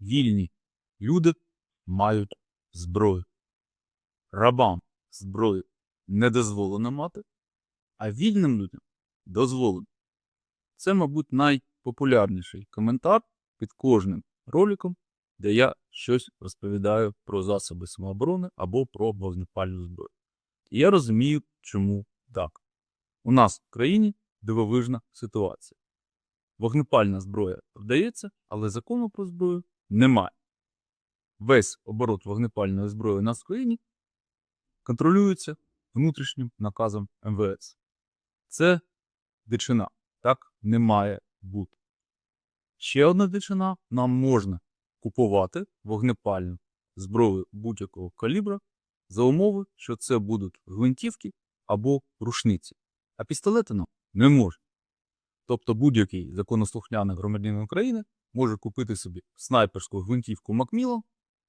вільні люди мають зброю. Рабам зброю не дозволено мати, а вільним людям дозволено. Це, мабуть, найпопулярніший коментар під кожним роликом, де я щось розповідаю про засоби самооборони або про вогнепальну зброю. І я розумію, чому так. У нас в країні дивовижна ситуація. Вогнепальна зброя продається, але закону про зброю немає. Весь оборот вогнепальної зброї у нас в країні контролюється внутрішнім наказом МВС. Це дичина. Так не має бути. Ще одна дичина нам можна купувати вогнепальну зброю будь-якого калібра за умови, що це будуть гвинтівки або рушниці. А пістолети нам не можна. Тобто будь-який законослухняний громадянин України може купити собі снайперську гвинтівку Макміллан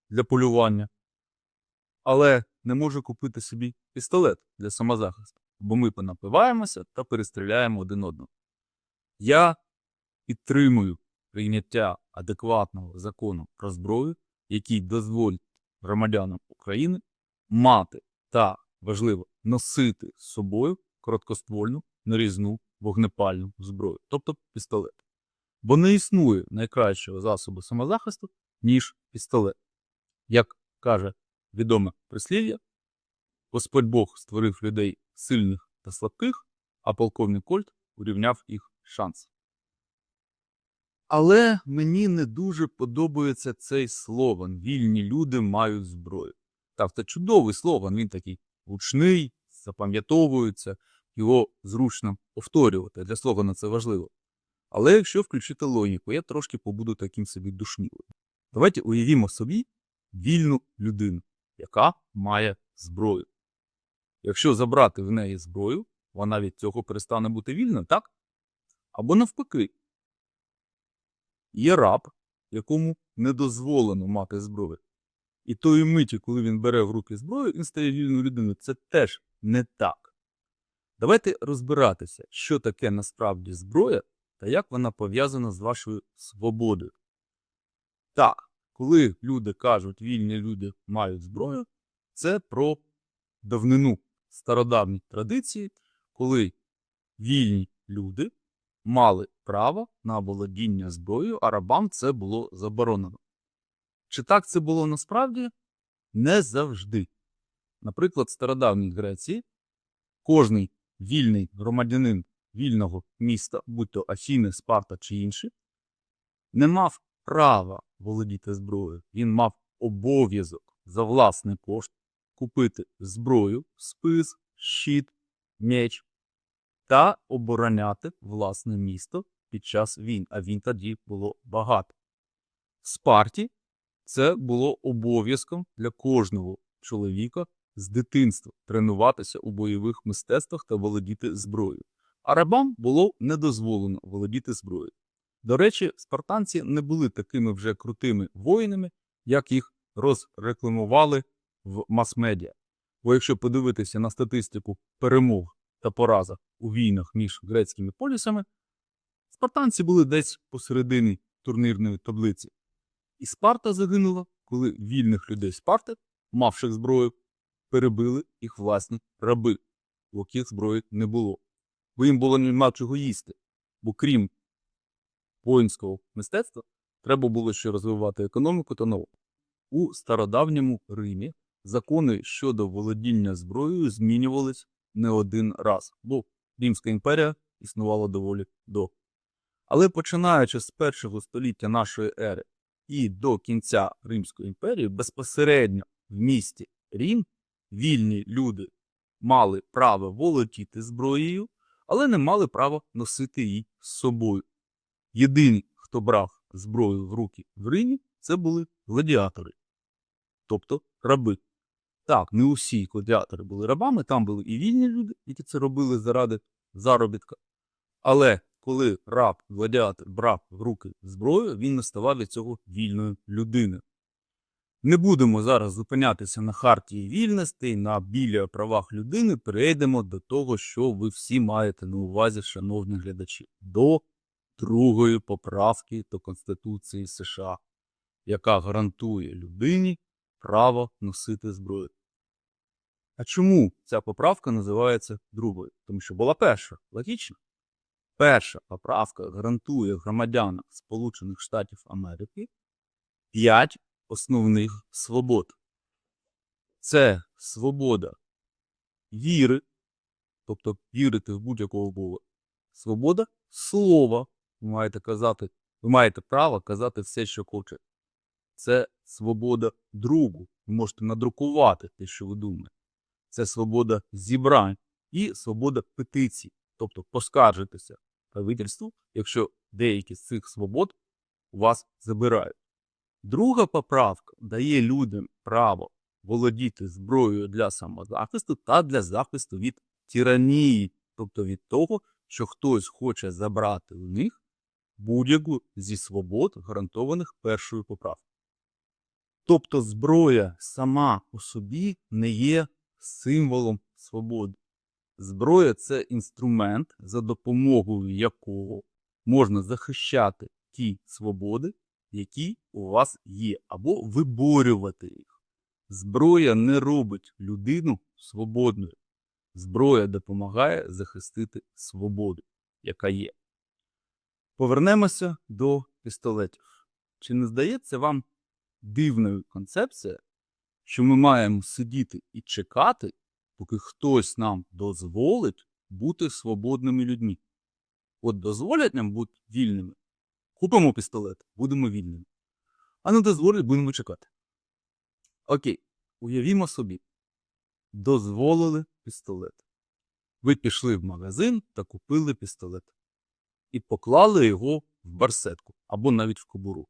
для полювання, але не може купити собі пістолет для самозахисту, бо ми понапиваємося та перестріляємо один одного. Я підтримую прийняття адекватного закону про зброю, який дозволить громадянам України мати та, важливо, носити з собою короткоствольну нарізну вогнепальну зброю, тобто пістолет. Бо не існує найкращого засобу самозахисту, ніж пістолет. Як каже відоме прислів'я, Господь Бог створив людей сильних та слабких, а полковник Кольт урівняв їх шанс. Але мені не дуже подобається цей слоган Вільні люди мають зброю. Так, це чудовий слоган, він такий гучний, запам'ятовується, його зручно повторювати. Для слогана це важливо. Але якщо включити логіку, я трошки побуду таким собі душнілим. Давайте уявімо собі вільну людину, яка має зброю. Якщо забрати в неї зброю, вона від цього перестане бути вільною, так? Або навпаки. Є раб, якому не дозволено мати зброю. І тої миті, коли він бере в руки зброю, він стає вільною людиною. Це теж не так. Давайте розбиратися, що таке насправді зброя та як вона пов'язана з вашою свободою. Так, коли люди кажуть, вільні люди мають зброю, це про давнину стародавні традиції, коли вільні люди мали право на володіння зброєю, а рабам це було заборонено. Чи так це було насправді? Не завжди. Наприклад, в стародавній Греції кожний вільний громадянин вільного міста, будь то Афіни, Спарта чи інші, не мав права володіти зброєю. Він мав обов'язок за власний кошт купити зброю, спис, щит, меч та обороняти власне місто під час війн, а він тоді було багато. В Спарті це було обов'язком для кожного чоловіка з дитинства тренуватися у бойових мистецтвах та володіти зброєю. А рабам було не дозволено володіти зброєю. До речі, спартанці не були такими вже крутими воїнами, як їх розрекламували в мас-медіа. Бо якщо подивитися на статистику перемог та поразок у війнах між грецькими полісами, спартанці були десь посередині турнірної таблиці. І Спарта загинула, коли вільних людей Спарти, мавших зброю, перебили їх власні раби, у яких зброї не було. Бо їм було нема чого їсти. Бо крім воїнського мистецтва, треба було ще розвивати економіку та науку. У стародавньому Римі закони щодо володіння зброєю змінювались не один раз, бо Римська імперія існувала доволі довго. Але починаючи з першого століття нашої ери і до кінця Римської імперії, безпосередньо в місті Рім вільні люди мали право володіти зброєю, але не мали права носити її з собою. Єдині, хто брав зброю в руки в Римі, це були гладіатори, тобто раби. Так, не усі гладіатори були рабами, там були і вільні люди, які це робили заради заробітка. Але коли раб, гладіатор брав в руки зброю, він не ставав від цього вільною людиною. Не будемо зараз зупинятися на хартії вільностей, на білі правах людини. Перейдемо до того, що ви всі маєте на увазі, шановні глядачі, до другої поправки до Конституції США, яка гарантує людині право носити зброю. А чому ця поправка називається другою? Тому що була перша, логічно. Перша поправка гарантує громадянам Сполучених Штатів Америки п'ять основних свобод. Це свобода віри, тобто вірити в будь-якого Бога. Свобода слова. Ви маєте казати, ви маєте право казати все, що хочете. Це свобода другу. Ви можете надрукувати те, що ви думаєте. Це свобода зібрань і свобода петицій, тобто поскаржитися правительству, якщо деякі з цих свобод у вас забирають. Друга поправка дає людям право володіти зброєю для самозахисту та для захисту від тиранії, тобто від того, що хтось хоче забрати у них будь-яку зі свобод, гарантованих першою поправкою. Тобто зброя сама по собі не є символом свободи. Зброя це інструмент, за допомогою якого можна захищати ті свободи, які у вас є, або виборювати їх. Зброя не робить людину свободною. Зброя допомагає захистити свободу, яка є. Повернемося до пістолетів. Чи не здається вам дивною концепція, що ми маємо сидіти і чекати, поки хтось нам дозволить бути свободними людьми? От дозволять нам бути вільними, купимо пістолет, будемо вільними. А не дозволять, будемо чекати. Окей, уявімо собі, дозволили пістолет. Ви пішли в магазин та купили пістолет. І поклали його в барсетку або навіть в кобуру.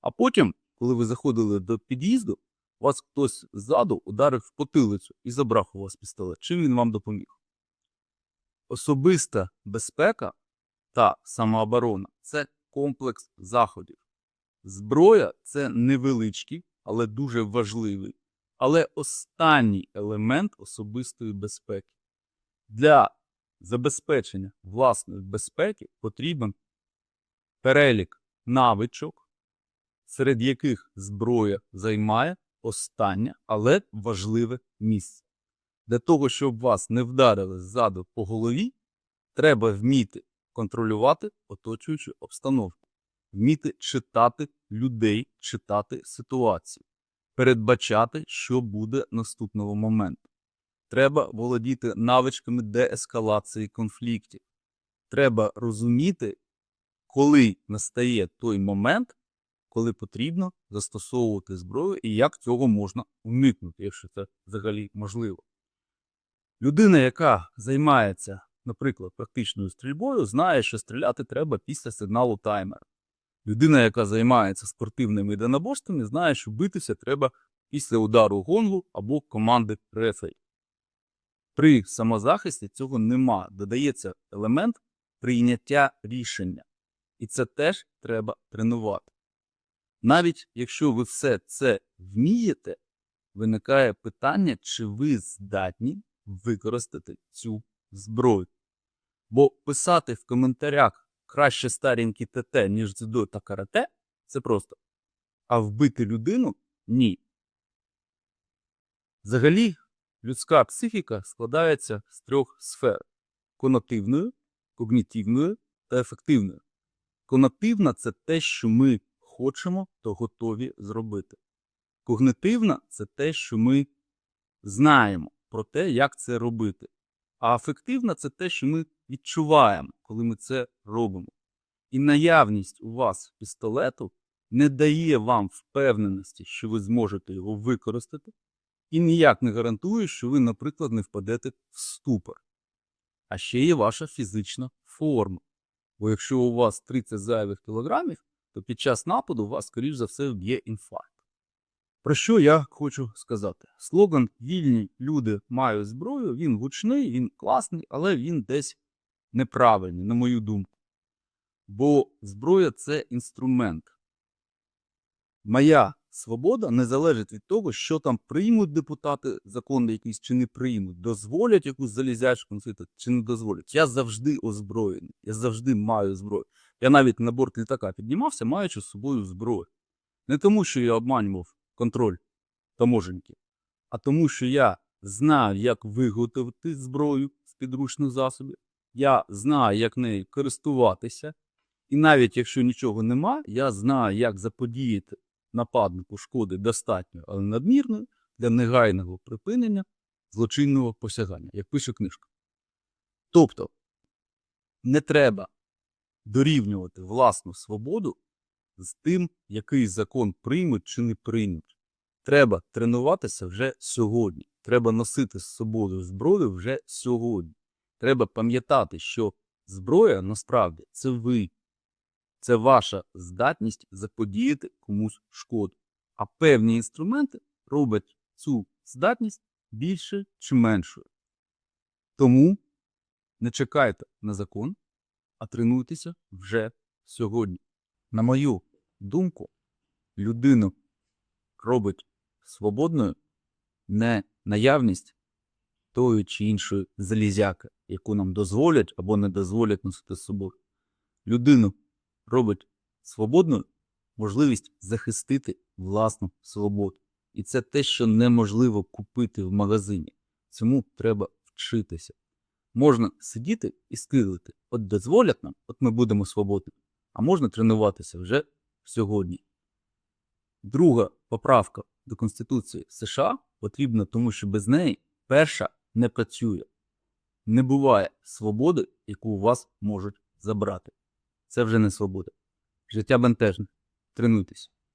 А потім, коли ви заходили до під'їзду, вас хтось ззаду ударив в потилицю і забрав у вас пістолет. Чим він вам допоміг? Особиста безпека та самооборона це комплекс заходів. Зброя це невеличкий, але дуже важливий, але останній елемент особистої безпеки. Для забезпечення власної безпеки потрібен перелік навичок, серед яких зброя займає останнє, але важливе місце. Для того, щоб вас не вдарили ззаду по голові, треба вміти контролювати оточуючу обстановку, вміти читати людей, читати ситуацію, передбачати, що буде наступного моменту. Треба володіти навичками деескалації конфліктів. Треба розуміти, коли настає той момент, коли потрібно застосовувати зброю і як цього можна уникнути, якщо це взагалі можливо. Людина, яка займається, наприклад, практичною стрільбою, знає, що стріляти треба після сигналу таймера. Людина, яка займається спортивними єдиноборствами, знає, що битися треба після удару гонгу або команди рефері. При самозахисті цього нема. Додається елемент прийняття рішення. І це теж треба тренувати. Навіть якщо ви все це вмієте, виникає питання, чи ви здатні використати цю зброю. Бо писати в коментарях краще старенький ТТ, ніж дзюдо та карате це просто. А вбити людину ні. Взагалі, людська психіка складається з трьох сфер: конативної, когнітивної та ефективної. Конативна це те, що ми хочемо, то готові зробити. Когнитивна це те, що ми знаємо про те, як це робити. А афективна це те, що ми відчуваємо, коли ми це робимо. І наявність у вас пістолету не дає вам впевненості, що ви зможете його використати, і ніяк не гарантує, що ви, наприклад, не впадете в ступор. А ще є ваша фізична форма. Бо якщо у вас 30 зайвих кілограмів, то під час нападу вас, скоріш за все, вб'є інфаркт. Про що я хочу сказати? Слоган Вільні люди мають зброю, він гучний, він класний, але він десь неправильний, на мою думку. Бо зброя це інструмент. Моя свобода не залежить від того, що там приймуть депутати закони якісь чи не приймуть, дозволять якусь залізячку носити чи не дозволять. Я завжди озброєний, я завжди маю зброю. Я навіть на борт літака піднімався, маючи з собою зброю. Не тому, що я обманював контроль таможеньків, а тому, що я знаю, як виготовити зброю з підручних засобів, я знаю, як нею користуватися, і навіть якщо нічого нема, я знаю, як заподіяти нападнику шкоди достатньо, але надмірної для негайного припинення злочинного посягання, як пише книжка. Тобто не треба дорівнювати власну свободу з тим, який закон приймуть чи не приймуть. Треба тренуватися вже сьогодні. Треба носити з собою зброю вже сьогодні. Треба пам'ятати, що зброя насправді це ви, це ваша здатність заподіяти комусь шкоду. А певні інструменти роблять цю здатність більше чи меншою. Тому не чекайте на закон, а тренуйтеся вже сьогодні. На мою думку, людину робить свободною не наявність тої чи іншої залізяки, яку нам дозволять або не дозволять носити з собою. Людину робить свободною можливість захистити власну свободу. І це те, що неможливо купити в магазині. Цьому треба вчитися. Можна сидіти і скиглити. От дозволять нам, от ми будемо свободні, а можна тренуватися вже сьогодні. Друга поправка до Конституції США потрібна, тому що без неї перша не працює. Не буває свободи, яку у вас можуть забрати. Це вже не свобода. Життя бентежне. Тренуйтесь.